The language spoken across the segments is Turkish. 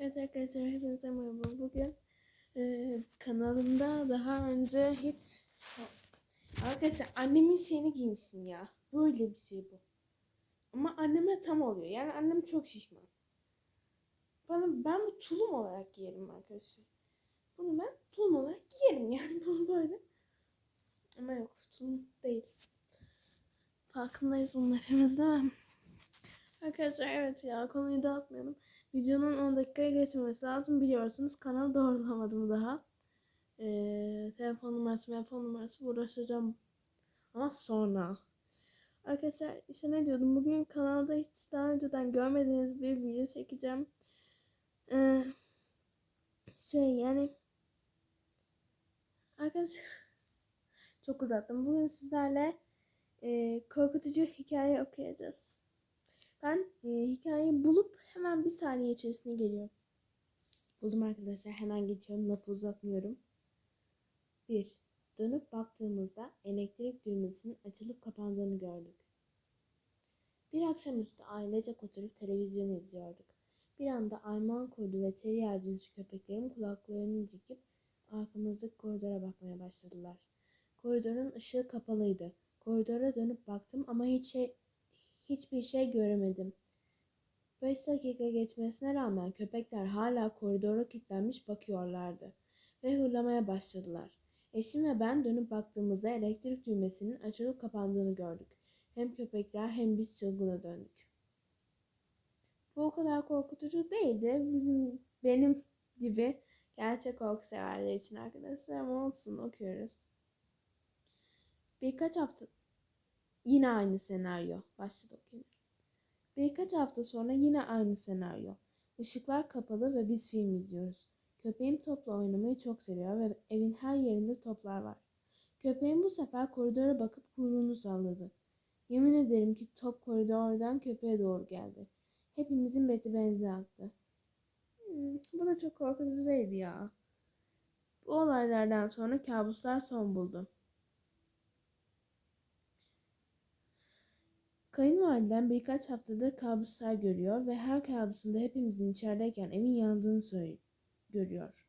Evet arkadaşlar hepinize merhaba. Bugün e, kanalımda daha önce hiç arkadaşlar annemin şeyini giymişsin ya. Böyle bir şey bu. Ama anneme tam oluyor. Yani annem çok şişman. Bana ben bu tulum olarak giyerim arkadaşlar. Bunu ben tulum olarak giyerim yani bunu böyle. Ama yok tulum değil. Farkındayız bunun hepimiz değil mi? Arkadaşlar evet ya konuyu dağıtmayalım. Videonun 10 dakikaya geçmemesi lazım. Biliyorsunuz kanalı doğrulamadım daha. Ee, telefon numarası, telefon numarası uğraşacağım. Ama sonra. Arkadaşlar işte ne diyordum. Bugün kanalda hiç daha önceden görmediğiniz bir video çekeceğim. Ee, şey yani arkadaşlar çok uzattım. Bugün sizlerle e, korkutucu hikaye okuyacağız. Ben e, hikayeyi bulup bir saniye içerisinde geliyorum. Buldum arkadaşlar. Hemen geçiyorum. Lafı uzatmıyorum. 1. Dönüp baktığımızda elektrik düğmesinin açılıp kapandığını gördük. Bir akşamüstü ailecek oturup televizyon izliyorduk. Bir anda Alman kurdu ve terrier cinsi köpeklerin kulaklarını dikip arkamızdaki koridora bakmaya başladılar. Koridorun ışığı kapalıydı. Koridora dönüp baktım ama hiç şey, hiçbir şey göremedim. Beş dakika geçmesine rağmen köpekler hala koridora kilitlenmiş bakıyorlardı ve hırlamaya başladılar. Eşim ve ben dönüp baktığımızda elektrik düğmesinin açılıp kapandığını gördük. Hem köpekler hem biz çılgına döndük. Bu o kadar korkutucu değildi. Bizim benim gibi gerçek korku severler için arkadaşlar ama olsun okuyoruz. Birkaç hafta Yine aynı senaryo. Başladı okuyayım. Birkaç hafta sonra yine aynı senaryo. Işıklar kapalı ve biz film izliyoruz. Köpeğim topla oynamayı çok seviyor ve evin her yerinde toplar var. Köpeğim bu sefer koridora bakıp kuyruğunu salladı. Yemin ederim ki top koridordan köpeğe doğru geldi. Hepimizin beti benzi attı. Hmm, bu da çok korkutucu ya. Bu olaylardan sonra kabuslar son buldu. Kayınvalidem birkaç haftadır kabuslar görüyor ve her kabusunda hepimizin içerideyken evin yandığını söylüyor, görüyor.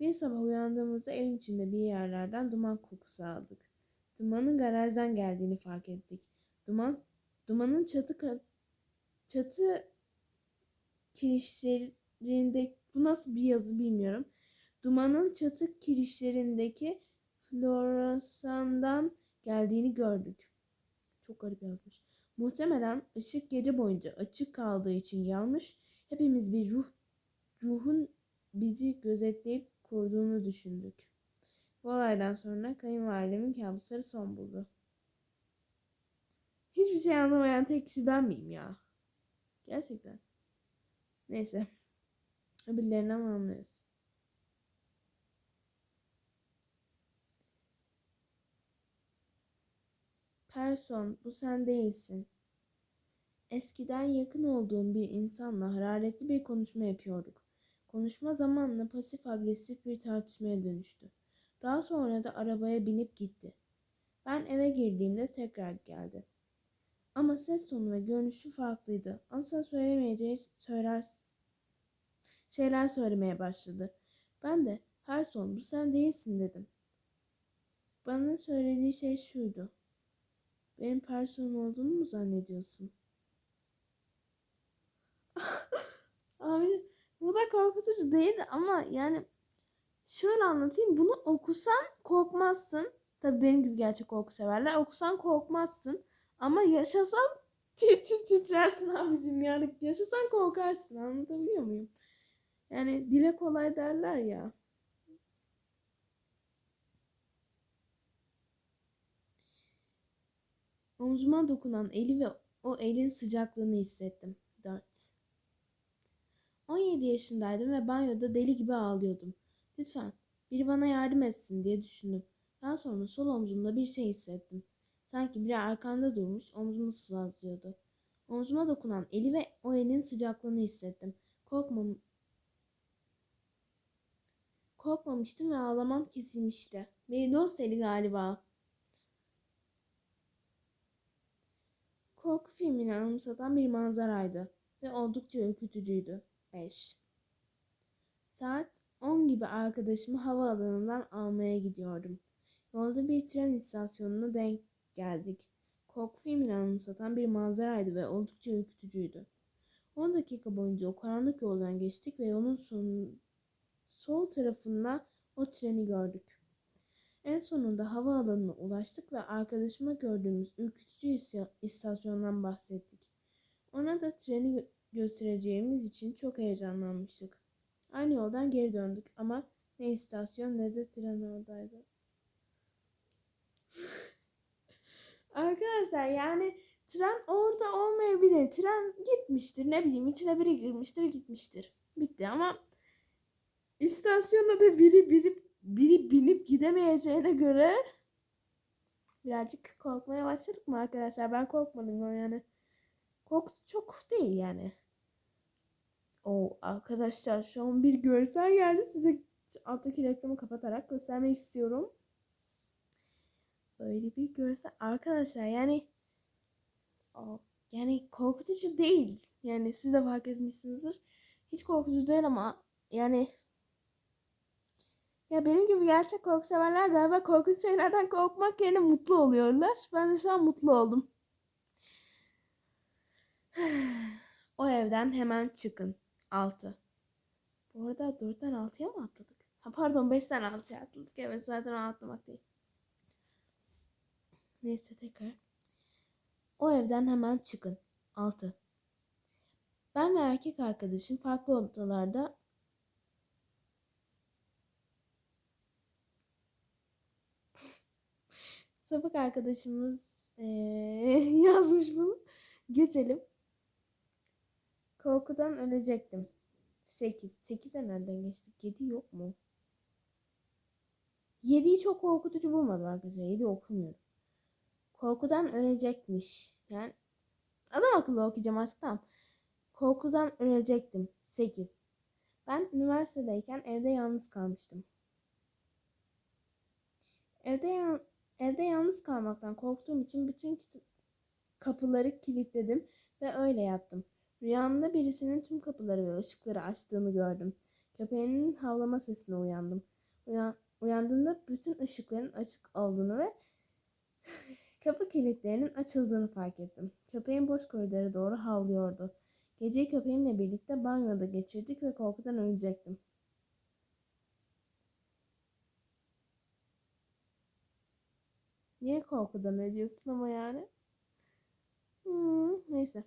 Bir sabah uyandığımızda evin içinde bir yerlerden duman kokusu aldık. Dumanın garajdan geldiğini fark ettik. Duman, dumanın çatı çatı kirişlerinde bu nasıl bir yazı bilmiyorum. Dumanın çatı kirişlerindeki floresandan geldiğini gördük. Çok garip yazmış. Muhtemelen ışık gece boyunca açık kaldığı için yanmış. Hepimiz bir ruh ruhun bizi gözetleyip koruduğunu düşündük. Bu olaydan sonra kayınvalidemin kabusları son buldu. Hiçbir şey anlamayan tek kişi ben miyim ya? Gerçekten. Neyse. Öbürlerinden anlıyoruz. Person, bu sen değilsin. Eskiden yakın olduğum bir insanla hararetli bir konuşma yapıyorduk. Konuşma zamanla pasif agresif bir tartışmaya dönüştü. Daha sonra da arabaya binip gitti. Ben eve girdiğimde tekrar geldi. Ama ses tonu ve görünüşü farklıydı. Asla söylemeyeceği söyler, şeyler söylemeye başladı. Ben de her son bu sen değilsin dedim. Bana söylediği şey şuydu. Benim personel olduğunu mu zannediyorsun? Abi bu da korkutucu değildi ama yani şöyle anlatayım. Bunu okusan korkmazsın. Tabii benim gibi gerçek korku severler. Okusan korkmazsın. Ama yaşasan tir tir titrersin abicim. Yani yaşasan korkarsın. Anlatabiliyor muyum? Yani dile kolay derler ya. Omzuma dokunan eli ve o elin sıcaklığını hissettim. 4. 17 yaşındaydım ve banyoda deli gibi ağlıyordum. Lütfen biri bana yardım etsin diye düşündüm. Daha sonra sol omzumda bir şey hissettim. Sanki biri arkamda durmuş omzumu sızlıyordu. Omzuma dokunan eli ve o elin sıcaklığını hissettim. Korkmam Korkmamıştım ve ağlamam kesilmişti. Bir dost eli galiba. Korku filmini anımsatan bir manzaraydı ve oldukça ürkütücüydü. 5. Saat 10 gibi arkadaşımı havaalanından almaya gidiyordum. Yolda bir tren istasyonuna denk geldik. Korku filmini anımsatan bir manzaraydı ve oldukça ürkütücüydü. 10 dakika boyunca o karanlık yoldan geçtik ve yolun son, sol tarafında o treni gördük. En sonunda havaalanına ulaştık ve arkadaşıma gördüğümüz ürkütücü istasyondan bahsettik. Ona da treni gö- göstereceğimiz için çok heyecanlanmıştık. Aynı yoldan geri döndük ama ne istasyon ne de tren oradaydı. Arkadaşlar yani tren orada olmayabilir. Tren gitmiştir ne bileyim içine biri girmiştir gitmiştir. Bitti ama istasyona da biri biri biri binip gidemeyeceğine göre birazcık korkmaya başladık mı arkadaşlar? Ben korkmadım yani. Korku çok değil yani. O arkadaşlar şu an bir görsel geldi. Size alttaki reklamı kapatarak göstermek istiyorum. Böyle bir görsel. Arkadaşlar yani o, yani korkutucu değil. Yani siz de fark etmişsinizdir. Hiç korkutucu değil ama yani ya benim gibi gerçek korku severler galiba korkunç şeylerden korkmak yerine mutlu oluyorlar. Ben de şu an mutlu oldum. O evden hemen çıkın. 6. Bu arada 4'ten 6'ya mı atladık? Ha pardon 5'ten 6'ya atladık. Evet zaten atlamak değil. Neyse tekrar. O evden hemen çıkın. 6. Ben ve erkek arkadaşım farklı odalarda sapık arkadaşımız eee, yazmış bunu. Geçelim. Korkudan ölecektim. 8. 8'e nereden geçtik? 7 yok mu? 7'yi çok korkutucu bulmadım arkadaşlar. 7 okumuyorum. Korkudan ölecekmiş. Yani adam akıllı okuyacağım artık tamam. Korkudan ölecektim. 8. Ben üniversitedeyken evde yalnız kalmıştım. Evde yan- evde yalnız kalmaktan korktuğum için bütün kapıları kilitledim ve öyle yattım. Rüyamda birisinin tüm kapıları ve ışıkları açtığını gördüm. Köpeğinin havlama sesine uyandım. Uyan- uyandığımda bütün ışıkların açık olduğunu ve kapı kilitlerinin açıldığını fark ettim. Köpeğin boş koridora doğru havlıyordu. Geceyi köpeğimle birlikte banyoda geçirdik ve korkudan ölecektim. Niye korkudan ölüyorsun ama yani? Hmm, neyse.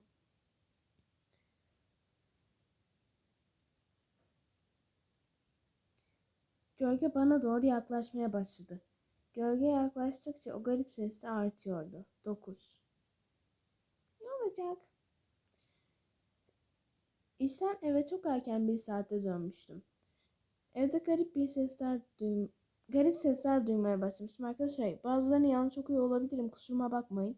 Gölge bana doğru yaklaşmaya başladı. Gölge yaklaştıkça o garip ses de artıyordu. 9. Ne olacak? İşten eve çok erken bir saatte dönmüştüm. Evde garip bir sesler duym garip sesler duymaya başlamıştım arkadaşlar. Bazılarını yanlış okuyor olabilirim kusuruma bakmayın.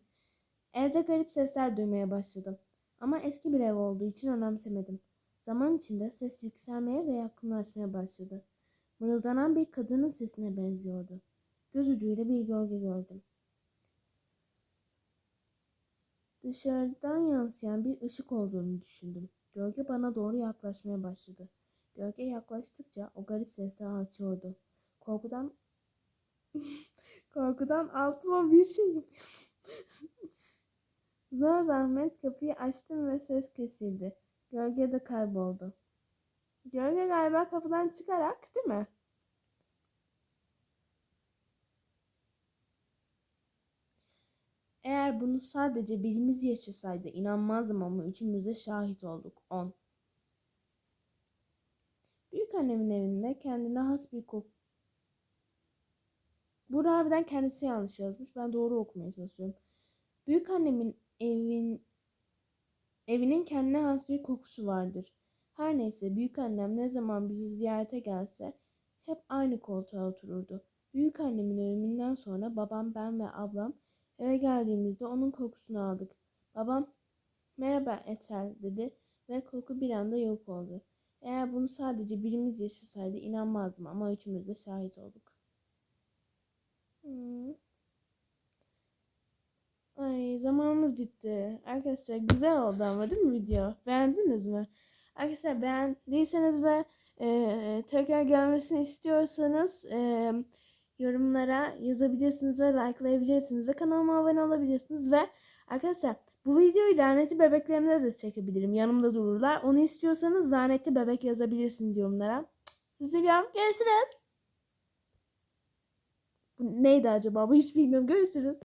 Evde garip sesler duymaya başladım. Ama eski bir ev olduğu için önemsemedim. Zaman içinde ses yükselmeye ve yakınlaşmaya başladı. Mırıldanan bir kadının sesine benziyordu. Göz ucuyla bir gölge gördüm. Dışarıdan yansıyan bir ışık olduğunu düşündüm. Gölge bana doğru yaklaşmaya başladı. Gölge yaklaştıkça o garip sesler artıyordu. Korkudan korkudan altıma bir şey yapıyordum. Zor zahmet kapıyı açtım ve ses kesildi. Gölge de kayboldu. Gölge galiba kapıdan çıkarak değil mi? Eğer bunu sadece birimiz yaşasaydı inanmazdım ama üçümüz de şahit olduk. 10. Büyük annemin evinde kendine has bir kok... Burada harbiden kendisi yanlış yazmış. Ben doğru okumaya çalışıyorum. Büyük annemin evin evinin kendine has bir kokusu vardır. Her neyse büyük annem ne zaman bizi ziyarete gelse hep aynı koltuğa otururdu. Büyük annemin ölümünden sonra babam, ben ve ablam eve geldiğimizde onun kokusunu aldık. Babam merhaba Ethel dedi ve koku bir anda yok oldu. Eğer bunu sadece birimiz yaşasaydı inanmazdım ama üçümüz de şahit olduk. Ay zamanımız bitti. Arkadaşlar güzel oldu ama değil mi video? Beğendiniz mi? Arkadaşlar beğendiyseniz ve e, tekrar gelmesini istiyorsanız e, yorumlara yazabilirsiniz ve likelayabilirsiniz ve kanalıma abone olabilirsiniz ve arkadaşlar bu videoyu lanetli bebeklerimde de çekebilirim. Yanımda dururlar. Onu istiyorsanız lanetli bebek yazabilirsiniz yorumlara. Sizi seviyorum. Görüşürüz. Bu neydi acaba? Hiç bilmiyorum. Görüşürüz.